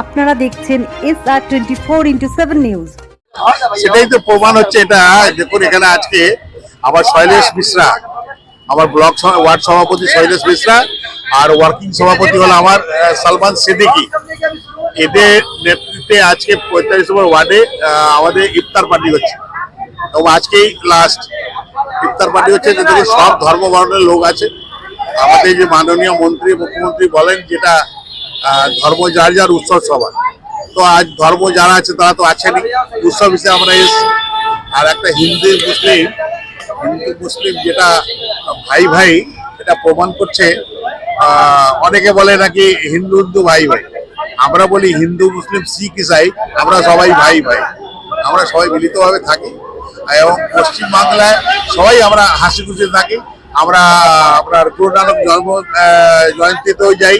আপনারা দেখছেন S R twenty four into seven news সেটাই তো প্রমাণ হচ্ছে এটা। দেখুন এখানে আজকে আমার শৈলেশ মিশ্রা, আমার ব্লক ওয়ার্ড সভাপতি শৈলেশ মিশ্রা আর ওয়ার্কিং সভাপতি হলো আমার সালমান সিদ্দিকী। এদের নেতৃত্বে আজকে পঁয়তাল্লিশ নম্বর ওয়ার্ডে আমাদের ইফতার পার্টি হচ্ছে। এবং আজকেই লাস্ট ইফতার পার্টি হচ্ছে যেখানে সব ধর্ম বর্ণের লোক আছে। আমাদের যে মাননীয় মন্ত্রী, মুখ্যমন্ত্রী বলেন, যেটা ধর্ম যার যার উৎসব সবার। তো আজ ধর্ম যারা আছে তারা তো আছেনই। উৎসব হিসেবে আমরা এসেছি। আর একটা হিন্দু মুসলিম হিন্দু মুসলিম যেটা ভাই ভাই, এটা প্রমাণ করছে অনেকে বলে নাকি হিন্দু হিন্দু ভাই ভাই। আমরা বলি হিন্দু মুসলিম শিখ ইসাই, আমরা সবাই ভাই ভাই। আমরা সবাই মিলিতভাবে থাকি। এবং পশ্চিমবাংলায় সবাই আমরা হাসি খুশি থাকি। আমরা আপনার গুরু নানক জন্ম জয়ন্তীতেও যাই।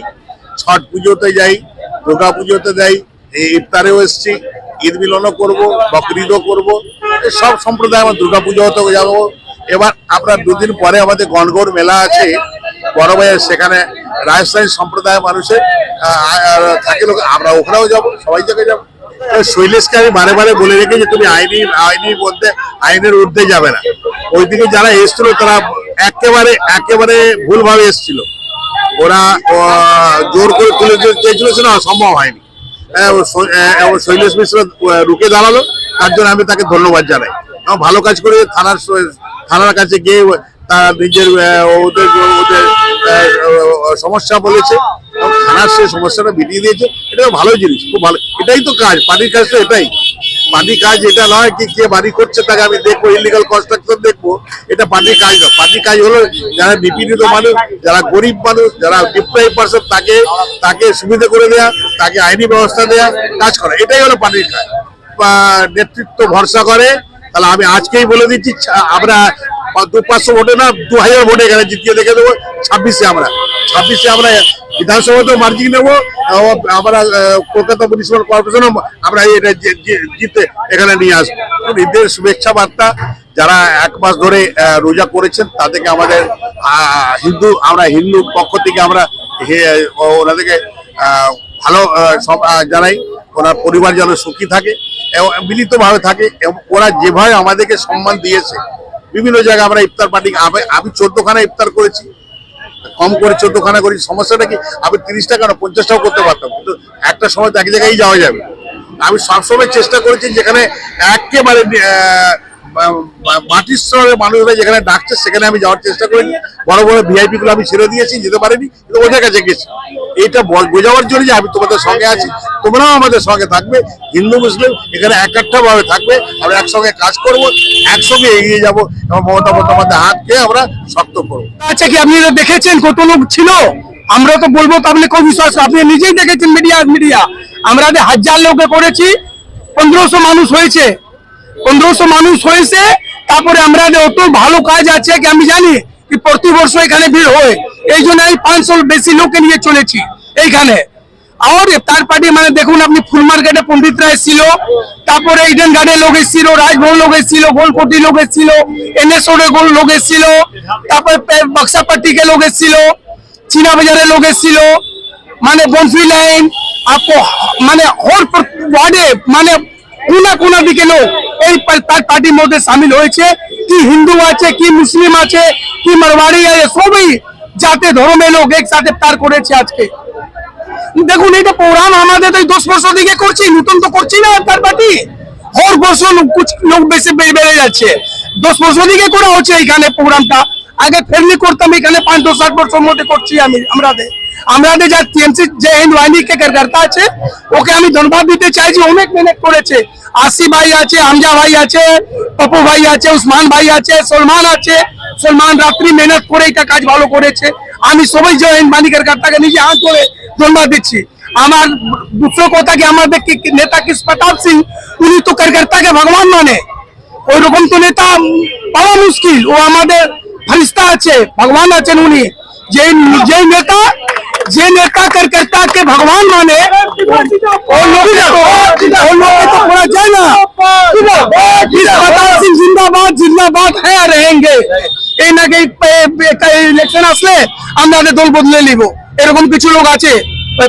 ছট পুজোতে যাই, দুর্গা পুজোতে যাই, এই ইফতারেও এসছি, ঈদ মিলনও করব বকরিদও করব সব সম্প্রদায় আমার দুর্গা পুজোতেও যাব। এবার আপনার দুদিন পরে আমাদের গণগৌর মেলা আছে, বড় ভাইয়ের সেখানে রাজস্থানী সম্প্রদায়ের মানুষের থাকে লোক, আমরা ওখানেও যাব, সবাই জায়গায় যাব। শৈলেশকে আমি বারে বারে বলে রেখে যে তুমি আইনি, আইনির বলতে আইনের ঊর্ধ্বে যাবে না। ওইদিকে যারা এসেছিল তারা একেবারে একেবারে ভুলভাবে এসেছিল। ওরা জোর করে তুলে চেয়েছিল সেটা সম্ভব হয়নি। শৈলেশ মিশ্র রুখে দাঁড়াল, তার জন্য আমি তাকে ধন্যবাদ জানাই। এবং ভালো কাজ করে থানার থানার কাছে গিয়ে তার নিজের ওদের ওদের সমস্যা বলেছে থানার সে সমস্যাটা মিটিয়ে দিয়েছে। এটা ভালো জিনিস, খুব ভালো। এটাই তো কাজ, পার্টির কাজ তো এটাই। পার্টির কাজ এটা নয় কি কে বাড়ি করছে তাকে আমি দেখব ইলিগাল কনস্ট্রাকশন দেখব। এটা পার্টির কাজ নয়। পার্টির কাজ হলো যারা নিপীড়িত মানুষ, যারা গরিব মানুষ, যারা ডিপ্রাইভ পার্সন তাকে তাকে সুবিধা করে দেয়া, তাকে আইনি ব্যবস্থা দেয়া, কাজ করা। এটাই হলো পার্টির কাজ। নেতৃত্ব ভরসা করে, তাহলে আমি আজকেই বলে দিচ্ছি আমরা দু পাঁচশো ভোটে না, দু হাজার ভোটে এখানে জিতিয়ে দেখে দেবো। ছাব্বিশে আমরা ছাব্বিশে আমরা বিধানসভাতেও মার্জিন নেব আমরা কলকাতা মিউনিসিপাল আমরা এটা জিতে এখানে নিয়ে আসব। ঈদের শুভেচ্ছা বার্তা, যারা এক মাস ধরে রোজা করেছেন, তাদেরকে আমাদের হিন্দু, আমরা হিন্দু পক্ষ থেকে আমরা ওনাদেরকে ভালো সব জানাই। ওনার পরিবার যেন সুখী থাকে মিলিতভাবে থাকে, এবং ওরা যেভাবে আমাদেরকে সম্মান দিয়েছে, বিভিন্ন জায়গায় আমরা ইফতার পার্টি আমি চোদ্দখানা ইফতার করেছি। কম করে চোদ্দখানা করি, সমস্যাটা কি? আমি তিরিশ টাকা না পঞ্চাশ টাকা করতে পারতাম। কিন্তু একটা সময় এক জায়গায় যাওয়া যাবে। আমি সবসময় চেষ্টা করেছি যেখানে একেবারে মাটির স্তরের মানুষরা যেখানে ডাকছে, সেখানে আমি যাওয়ার চেষ্টা করিনি। বড় বড় ভিআইপিগুলো আমি ছেড়ে দিয়েছি, যেতে পারিনি, কিন্তু ওদের কাছে গেছি। এটা বোঝাবার জন্য যে আমি তোমাদের সঙ্গে আছি। তোমরাও আমাদের সঙ্গে থাকবে, হিন্দু, মুসলিম, এখানে একাত্ম ভাবে থাকবে, আমরা একসঙ্গে কাজ করব, একসঙ্গে এগিয়ে যাব, এবং মমতা বন্দ্যোপাধ্যায় হাতকে আমরা শক্ত করব। আচ্ছা কি আপনি দেখেছেন কত লোক ছিল? আমরা তো বলব তো আপনি কোন বিশ্বাস? আপনি নিজেই দেখেছেন মিডিয়া মিডিয়া আমরা হাজার লোকে করেছি, পনেরোশো মানুষ হয়েছে। পনেরোশো মানুষ হয়েছে, তারপরে আমরা অত ভালো কাজ আছে কি আমি জানি? প্রতি বছর এখানে ভিড় হয়। এই জন্য আমি পাঁচশো বেশি লোককে নিয়ে চলেছি, এইখানে। আর তার পার্টি মানে দেখুন আপনি ফুল মার্কেটে পন্ডিত রায় ছিল তারপরে ইডেন গার্ডে লোক এসেছিল রাজভবন লোক এসেছিল গোলকোটি লোক এসেছিল এনএসও গোল লোক এসেছিল তারপরে পে- বক্সা পার্টিকে লোক এসেছিল চীনা বাজারে লোক এসেছিল মানে বনফি লাইন মানে হর ওয়ার্ডে মানে কোনা কোনা দিকে লোক এই তার পার্টির মধ্যে সামিল হয়েছে কি হিন্দু আছে কি মুসলিম আছে কি মারওয়াড়ি আছে সবই জাতে ধর্মের লোক একসাথে তার করেছে আজকে দেখুন এটা প্রোগ্রাম আমাদের তো দশ বছর দিকে করছি, নতুন তো করছি না তার পার্টি হর বছর লোক বেশি বেড়ে যাচ্ছে। দশ বছর দিকে করা হচ্ছে এখানে প্রোগ্রামটা আগে ফেরলি করতাম এখানে পাঁচ দশ ষাট বছর মধ্যে করছি আমি আমাদের আমাদের যা টিএমসি যে হিন্দু বাহিনী কে আছে, ওকে আমি ধন্যবাদ দিতে চাইছি অনেক মেহনত করেছে। আসি ভাই আছে হামজা ভাই আছে, পপু ভাই আছে, উসমান ভাই আছে, সলমান আছে। সলমান রাত্রি মেহনত করে এটা কাজ ভালো করেছে। আমি সবাই যে হিন্দ বাহিনী কার্যকর্তাকে নিজে হাত ধরে ধন্যবাদ দিচ্ছি আমার দুসরো কথা কি আমাদের কি কি নেতা কিস প্রতাপ সিং উনি তো কার্যকর্তাকে ভগবান মানে ওই রকম তো নেতা পাওয়া মুশকিল ও আমাদের ফরিস্তা আছে ভগবান আছেন উনি যে যে নেতা যে নেতা কার্যকর্তাকে ভগবান মানে ও লোককে তো ও লোককে তো করা যায় না কিস প্রতাপ সিং জিন্দাবাদ জিন্দাবাদ হ্যাঁ रहेंगे আমরা আমাদের দল বদলে নিব। এরকম কিছু লোক আছে?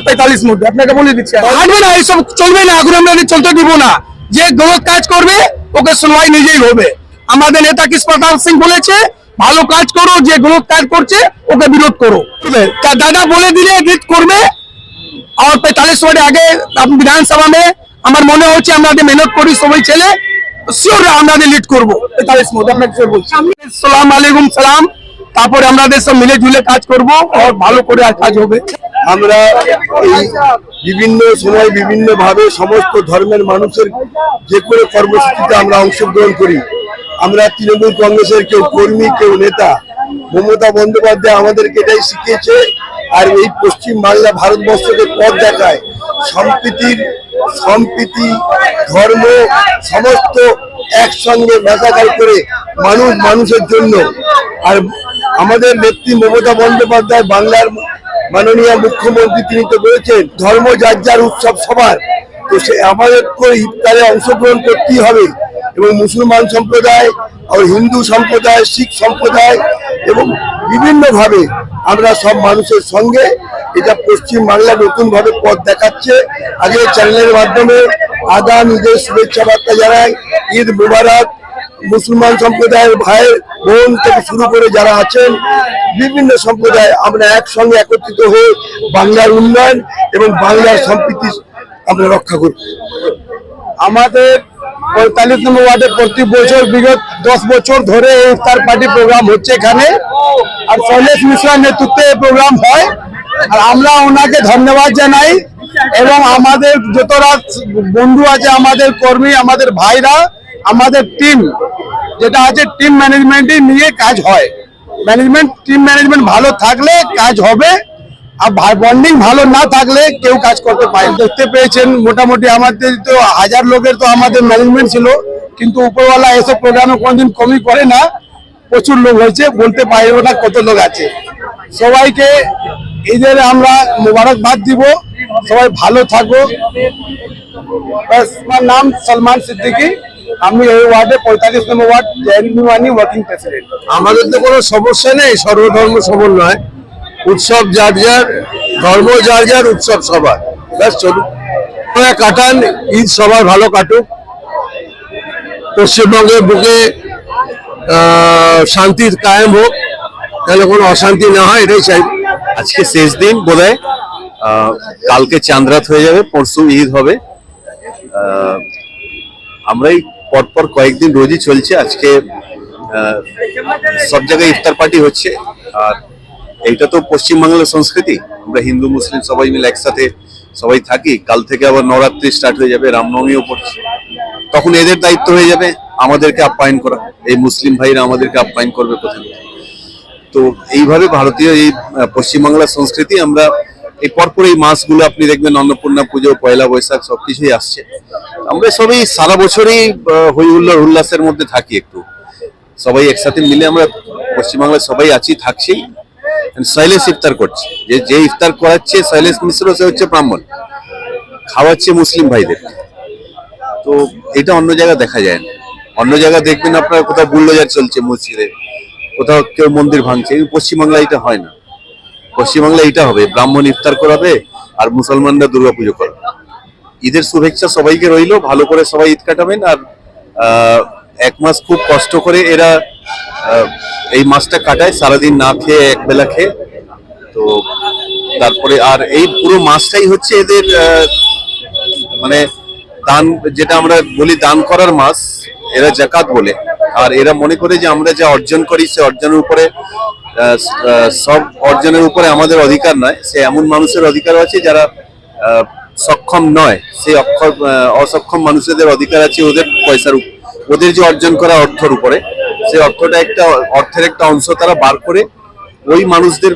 পঁয়তাল্লিশ মধ্যে আপনাকে বলে দিচ্ছি হাঁটবে না এইসব চলবে না এখন আমরা চলতে দিব না। যে গলত কাজ করবে ওকে শুনবাই নিজেই হবে আমাদের নেতা কৃষ্ণ সিং বলেছে ভালো কাজ করো যে গলত কাজ করছে ওকে বিরোধ করো। তার দাদা বলে দিলে রিট করবে। আর পঁয়তাল্লিশ ওয়ার্ডে আগে বিধানসভা মে আমার মনে হচ্ছে আমরা মেহনত করি সবাই ছেলে শিওর আমরা লিড করব। পঁয়তাল্লিশ মধ্যে আপনাকে বলছি। সালাম আলাইকুম সালাম। তারপরে আমাদের সব মিলে ঝুলে কাজ করব আর ভালো করে আর কাজ হবে। আমরা এই বিভিন্ন সময় বিভিন্ন ভাবে সমস্ত ধর্মের মানুষের যে কোনো কর্মসূচিতে আমরা অংশগ্রহণ করি। আমরা তৃণমূল কংগ্রেসের কেউ কর্মী, কেউ নেতা, মমতা বন্দ্যোপাধ্যায় আমাদেরকে এটাই শিখিয়েছে। আর এই পশ্চিম বাংলা ভারতবর্ষকে পথ দেখায়। সম্প্রীতির, সম্প্রীতি, ধর্ম, সমস্ত একসঙ্গে মেশাকার করে মানুষ মানুষের জন্য। আর আমাদের নেত্রী মমতা বন্দ্যোপাধ্যায়, বাংলার মাননীয় মুখ্যমন্ত্রী তিনি তো বলেছেন, ধর্ম যার যার উৎসব সবার। তো সে আমাদের ইফতারে অংশগ্রহণ করতেই হবে। এবং মুসলমান সম্প্রদায় আর হিন্দু সম্প্রদায়, শিখ সম্প্রদায় এবং বিভিন্নভাবে আমরা সব মানুষের সঙ্গে এটা পশ্চিম বাংলা নতুন পথ দেখাচ্ছে। আগে চ্যানেলের মাধ্যমে আগাম ঈদের শুভেচ্ছা বার্তা জানায় ঈদ মুবারক। মুসলমান সম্প্রদায়ের ভাইয়ের বোন থেকে শুরু করে যারা আছেন, বিভিন্ন সম্প্রদায় আমরা একসঙ্গে একত্রিত হয়ে বাংলার উন্নয়ন এবং বাংলার সম্প্রীতি আমরা রক্ষা করব। আমাদের পঁয়তাল্লিশ নম্বর ওয়ার্ডে প্রতি বছর বিগত দশ বছর ধরে ইফতার পার্টি প্রোগ্রাম হচ্ছে এখানে। আর শৈলেশ মিশ্রার নেতৃত্বে এই প্রোগ্রাম হয়। আর আমরা ওনাকে ধন্যবাদ জানাই এবং আমাদের যতরা বন্ধু আছে, আমাদের কর্মী, আমাদের ভাইরা আমাদের টিম যেটা আছে টিম ম্যানেজমেন্টই নিয়ে কাজ হয়। ম্যানেজমেন্ট টিম ম্যানেজমেন্ট ভালো থাকলে কাজ হবে, আর বন্ডিং ভালো না থাকলে কেউ কাজ করতে পারে দেখতে পেয়েছেন, মোটামুটি আমাদের তো হাজার লোকের তো আমাদের ম্যানেজমেন্ট ছিল, কিন্তু উপরওয়ালা এসব প্রোগ্রামে কোনোদিন কমই করে না। প্রচুর লোক হয়েছে, বলতে পারব না কত লোক আছে। সবাইকে ঈদের আমরা মোবারকবাদ দিব, সবাই ভালো থাকো। আমার নাম সলমান সিদ্দিকী। আমি এই ওয়ার্ডে পঁয়তাল্লিশ নম্বর ওয়ার্ড জয়নুয়ানি ওয়ার্কিং প্রেসিডেন্ট আমাদের তো কোনো সমস্যা নেই সর্বধর্ম সমন্বয়। উৎসব যার যার ধর্ম যার যার উৎসব সবার। ব্যাস চলুন। কাটান ঈদ সবার ভালো কাটুক। পশ্চিমবঙ্গের বুকে আহ, শান্তির কায়েম হোক তাহলে কোনো অশান্তি না হয় এটাই চাই। আজকে শেষ দিন বোধহয়। কালকে চাঁদরাত হয়ে যাবে পরশু ঈদ হবে। আহ, আমরা এই পরপর কয়েকদিন রোজই চলছে। আজকে সব জায়গায় ইফতার পার্টি হচ্ছে। আর এইটা তো পশ্চিমবাংলার সংস্কৃতি। আমরা হিন্দু, মুসলিম সবাই মিলে একসাথে সবাই থাকি। কাল থেকে আবার নবরাত্রি স্টার্ট হয়ে যাবে, রামনবমীও পড়ছে। তখন এদের দায়িত্ব হয়ে যাবে আমাদেরকে আপ্যায়ন করা। এই মুসলিম ভাইরা আমাদেরকে আপ্যায়ন করবে কোথায় তো এইভাবে ভারতীয় এই পশ্চিমবাংলার সংস্কৃতি আমরা এই পরপর এই মাসগুলো আপনি দেখবেন, অন্নপূর্ণা পুজো, পয়লা বৈশাখ সবকিছুই আসছে। আমরা সবাই সারা বছরই হই হুল্লোড় উল্লাসের মধ্যে থাকি একটু। সবাই একসাথে মিলে আমরা পশ্চিমবাংলায় সবাই আছি, থাকছি। শৈলেশ ইফতার করছে। যে যে ইফতার করাচ্ছে, শৈলেশ মিশ্র, সে হচ্ছে ব্রাহ্মণ। খাওয়াচ্ছে মুসলিম ভাইদের। তো এটা অন্য জায়গায় দেখা যায় না। অন্য জায়গায় দেখবেন আপনার কোথাও বুল্ডোজার চলছে মসজিদে। কোথাও কেউ মন্দির ভাঙছে। পশ্চিমবাংলায় এটা হয় না। পশ্চিমবাংলায় এটা হবে। ব্রাহ্মণ ইফতার করাবে আর মুসলমানরা দুর্গাপুজো করবে। ঈদের শুভেচ্ছা সবাইকে রইল, ভালো করে সবাই ঈদ কাটাবেন আর এক মাস খুব কষ্ট করে এরা এই মাসটা কাটায়, সারাদিন না খেয়ে এক বেলা খেয়ে। তো তারপরে আর এই পুরো মাসটাই হচ্ছে এদের মানে দান, যেটা আমরা বলি দান করার মাস, এরা জাকাত বলে। আর এরা মনে করে যে আমরা যা অর্জন করি, সে অর্জনের উপরে সব অর্জনের উপরে আমাদের অধিকার নয়, সে এমন মানুষের অধিকার আছে যারা সক্ষম নয়। সেই অক্ষর অসক্ষম মানুষদের অধিকার আছে ওদের পয়সার ওদের যে অর্জন করা অর্থর উপরে। সেই অর্থটা একটা, অর্থের একটা অংশ তারা বার করে ওই মানুষদের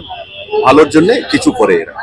ভালোর জন্য কিছু করে এরা।